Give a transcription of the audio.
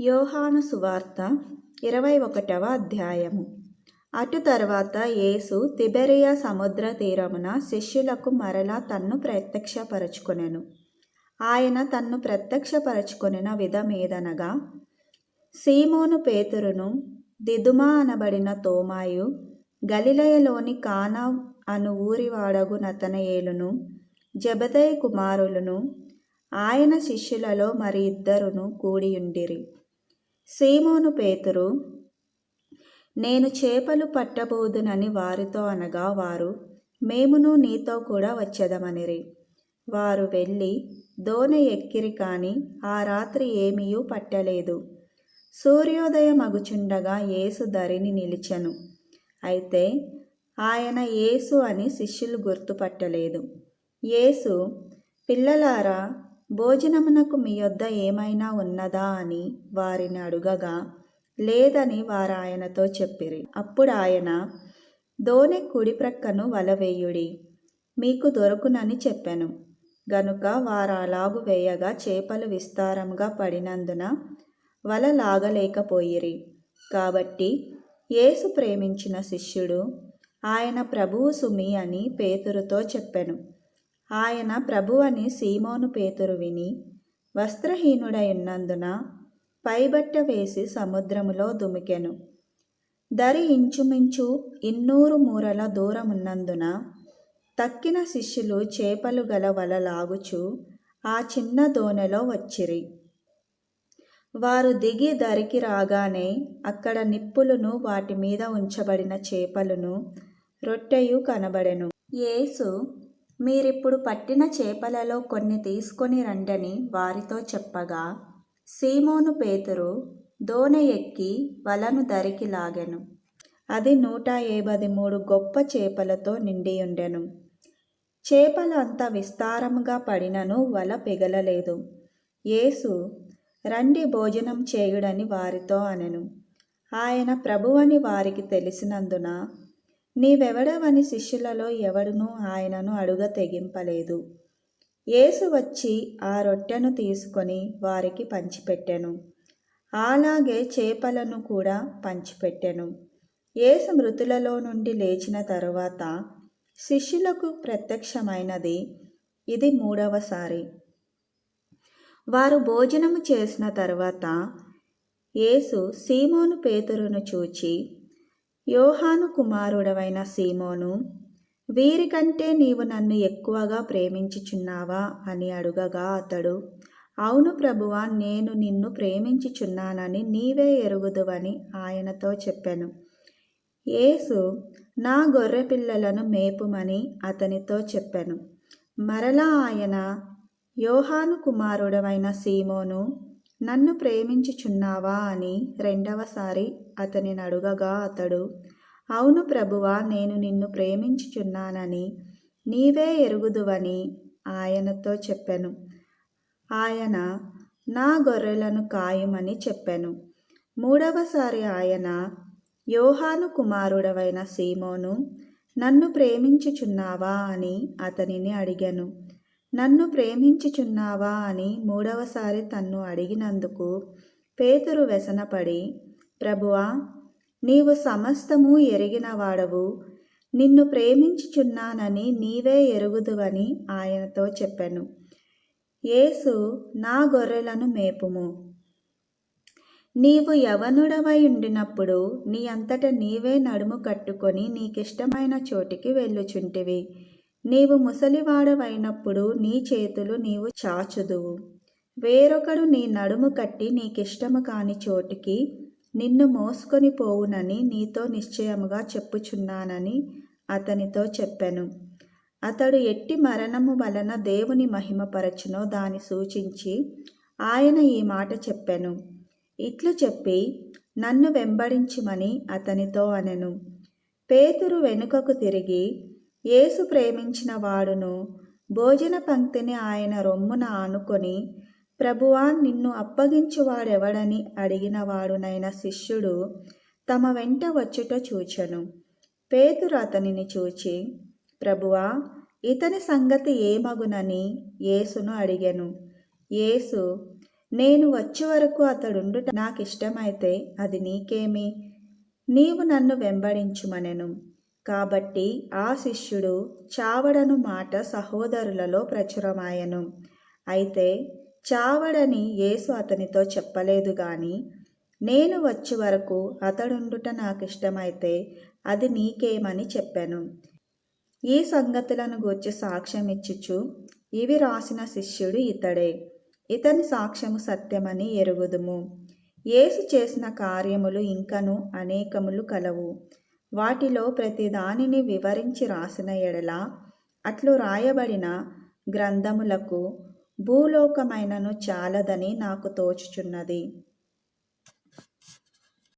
యోహాను సువార్త ఇరవై ఒకటవ అధ్యాయము. అటు తర్వాత యేసు తిబెరియా సముద్ర తీరమున శిష్యులకు మరలా తన్ను ప్రత్యక్షపరచుకొనెను. ఆయన తన్ను ప్రత్యక్షపరచుకొనిన విధమేదనగా సీమోను పేతురును దిదుమా అనబడిన తోమాయు గలిలయలోని కానా అను ఊరివాడగు నతనయేలును జబదయ కుమారులను ఆయన శిష్యులలో మరి ఇద్దరును కూడియుండిరి. సీమోను పేతురు నేను చేపలు పట్టబోదునని వారితో అనగా వారు మేమును నీతో కూడా వచ్చేదమనిరి. వారు వెళ్ళి దోనె ఎక్కిరి కాని ఆ రాత్రి ఏమీయూ పట్టలేదు. సూర్యోదయం అగుచుండగా యేసు ధరిని నిలిచెను. అయితే ఆయన యేసు అని శిష్యులు గుర్తుపట్టలేదు. యేసు పిల్లలారా భోజనమునకు మీ యొద్ద ఏమైనా ఉన్నదా అని వారిని అడుగగా లేదని వారు ఆయనతో చెప్పిరి. అప్పుడు ఆయన దోణి కుడి ప్రక్కను వల వేయుడి మీకు దొరకునని చెప్పాను. గనుక వారు అలాగు వేయగా చేపలు విస్తారంగా పడినందున వల లాగలేకపోయిరి. కాబట్టి యేసు ప్రేమించిన శిష్యుడు ఆయన ప్రభువు సుమి అని పేతురుతో చెప్పాను. ఆయన ప్రభు అని సీమోను పేతురు విని వస్త్రహీనుడై ఉన్నందున పైబట్ట వేసి సముద్రములో దుమికెను. దరి ఇంచుమించు ఇన్నూరు మూరల దూరమున్నందున తక్కిన శిష్యులు చేపలు గల వల లాగుచు ఆ చిన్న దోణెలో వచ్చిరి. వారు దిగి దరికి రాగానే అక్కడ నిప్పులను వాటి మీద ఉంచబడిన చేపలను రొట్టెయు కనబడెను. యేసు మీరిప్పుడు పట్టిన చేపలలో కొన్ని తీసుకొని రండని వారితో చెప్పగా సీమోను పేతురు దోనె ఎక్కి వలను దరికి లాగెను. అది నూట ఏబది మూడు గొప్ప చేపలతో నిండియుండెను. చేపలు అంత విస్తారముగా పడినను వల పిగలలేదు. యేసు రండి భోజనం చేయుడని వారితో అనెను. ఆయన ప్రభువని వారికి తెలిసినందున నీవెవడవని శిష్యులలో ఎవడునూ ఆయనను అడుగ తెగింపలేదు. యేసు వచ్చి ఆ రొట్టెను తీసుకొని వారికి పంచిపెట్టెను. అలాగే చేపలను కూడా పంచిపెట్టెను. యేసు మృతులలో నుండి లేచిన తరువాత శిష్యులకు ప్రత్యక్షమైనది. ఇది మూడవసారి వారు భోజనము చేసిన తర్వాత యేసు సీమోను పేతురును చూచి యోహాను కుమారుడవైన సీమోను వీరికంటే నీవు నన్ను ఎక్కువగా ప్రేమించుచున్నావా? అని అడుగగా అతడు అవును ప్రభువా నేను నిన్ను ప్రేమించుచున్నానని నీవే ఎరుగుదువని ఆయనతో చెప్పాను. యేసు నా గొర్రె పిల్లలను మేపుమని అతనితో చెప్పాను. మరలా ఆయన యోహాను కుమారుడవైన సీమోను నన్ను ప్రేమించుచున్నావా అని రెండవసారి అతనిని అడుగగా అతడు అవును ప్రభువా నేను నిన్ను ప్రేమించుచున్నానని నీవే ఎరుగుదువని ఆయనతో చెప్పాను. ఆయన నా గొర్రెలను కాయమని చెప్పాను. మూడవసారి ఆయన యోహాను కుమారుడవైన సీమోను నన్ను ప్రేమించుచున్నావా అని అతనిని అడిగాను. నన్ను ప్రేమించుచున్నావా అని మూడవసారి తన్ను అడిగినందుకు పేతురు వ్యసనపడి ప్రభువా నీవు సమస్తము ఎరిగిన వాడవు నిన్ను ప్రేమించుచున్నానని నీవే ఎరుగుదువని ఆయనతో చెప్పాను. యేసు నా గొర్రెలను మేపుము. నీవు యవనుడవై ఉండినప్పుడు నీ అంతట నీవే నడుము కట్టుకొని నీకిష్టమైన చోటికి వెళ్ళుచుంటివి. నీవు ముసలివాడవైనప్పుడు నీ చేతులు నీవు చాచుదువు. వేరొకడు నీ నడుము కట్టి నీకిష్టము కాని చోటికి నిన్ను మోసుకొని పోవునని నీతో నిశ్చయముగా చెప్పుచున్నానని అతనితో చెప్పాను. అతడు ఎట్టి మరణము వలన దేవుని మహిమపరచునో దాని సూచించి ఆయన ఈ మాట చెప్పాను. ఇట్లు చెప్పి నన్ను వెంబడించుమని అతనితో అనెను. పేతురు వెనుకకు తిరిగి యేసు ప్రేమించిన వాడును. భోజన పంక్తిని ఆయన రొమ్మున ఆనుకొని ప్రభువా నిన్ను అప్పగించువాడెవడని అడిగిన వాడునైన శిష్యుడు తమ వెంట వచ్చుట చూచెను. పేతురు అతనిని చూచి ప్రభువా ఇతని సంగతి ఏమగునని యేసును అడిగెను. యేసు నేను వచ్చే వరకు అతడుండుట నాకిష్టమైతే అది నీకేమి? నీవు నన్ను వెంబడించుమనెను. కాబట్టి ఆ శిష్యుడు చావడను మాట సహోదరులలో ప్రచురమాయను. అయితే చావడని యేసు అతనితో చెప్పలేదు గాని నేను వచ్చే వరకు అతడుండుట నాకిష్టమైతే అది నీకేమని చెప్పాను. ఈ సంగతులను గూర్చి సాక్ష్యం ఇచ్చుచు ఇవి రాసిన శిష్యుడు ఇతడే. ఇతని సాక్ష్యము సత్యమని ఎరుగుదుము. యేసు చేసిన కార్యములు ఇంకను అనేకములు కలవు. వాటిలో ప్రతి దానిని వివరించి రాసిన ఎడల అట్లు రాయబడిన గ్రంథములకు భూలోకమైనను చాలదని నాకు తోచుచున్నది.